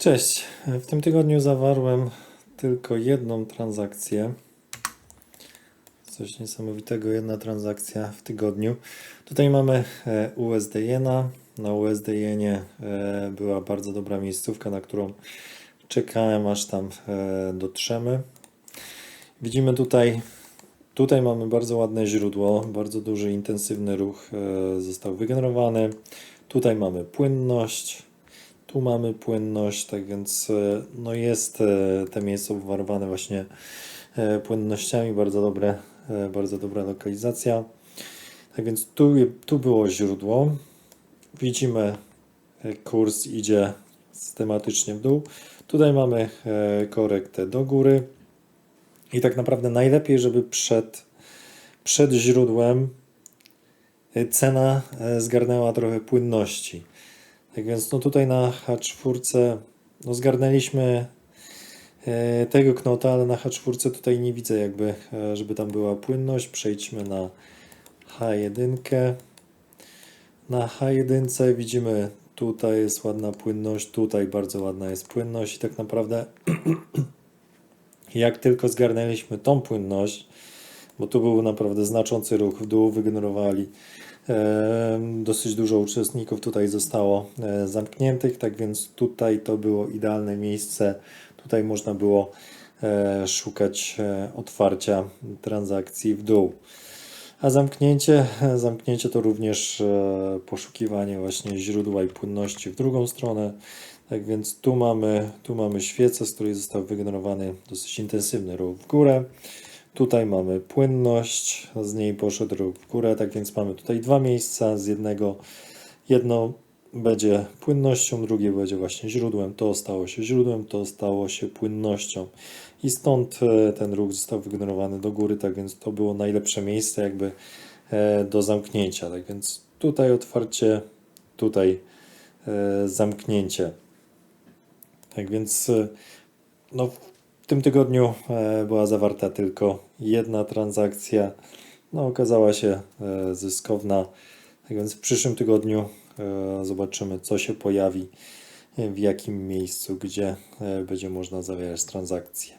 Cześć. W tym tygodniu zawarłem tylko jedną transakcję. Coś niesamowitego, jedna transakcja w tygodniu. Tutaj mamy e, USD Jena. Na USD Jenie e, była bardzo dobra miejscówka, na którą czekałem aż tam e, dotrzemy. Widzimy tutaj, tutaj mamy bardzo ładne źródło, bardzo duży, intensywny ruch został wygenerowany. Tutaj mamy płynność, tu mamy płynność, tak więc e, no jest e, te miejsce obwarowane właśnie e, płynnościami, bardzo dobre, bardzo dobra lokalizacja. Tak więc tu, tu było źródło. Widzimy kurs idzie systematycznie w dół. Tutaj mamy korektę do góry. I tak naprawdę najlepiej, żeby przed, przed źródłem cena zgarnęła trochę płynności. Tak więc no tutaj na H4 no zgarnęliśmy e, tego knota, ale na H4 tutaj nie widzę jakby, e, żeby tam była płynność. Przejdźmy na H1. Na H1 widzimy tutaj jest ładna płynność, tutaj bardzo ładna jest płynność i tak naprawdę jak tylko zgarnęliśmy tą płynność, bo tu był naprawdę znaczący ruch w dół, wygenerowali dosyć dużo uczestników tutaj zostało e, zamkniętych, tak więc tutaj to było idealne miejsce. Tutaj można było e, szukać e, otwarcia transakcji w dół. A zamknięcie, zamknięcie to również poszukiwanie właśnie źródła i płynności w drugą stronę. Tak więc tu mamy, tu mamy świecę, z której został wygenerowany dosyć intensywny ruch w górę. Tutaj mamy płynność, z niej poszedł w górę, tak więc mamy tutaj dwa miejsca, z jednego jedno będzie płynnością, drugie będzie właśnie źródłem, to stało się źródłem, to stało się płynnością. I stąd e, ten ruch został wygenerowany do góry, tak więc to było najlepsze miejsce jakby e, do zamknięcia. Tak więc tutaj otwarcie, tutaj e, zamknięcie. Tak więc no, tym tygodniu e, była zawarta tylko jedna transakcja. No, okazała się e, zyskowna. Tak więc w przyszłym tygodniu e, zobaczymy, co się pojawi, w jakim miejscu, gdzie będzie można zawierać transakcje.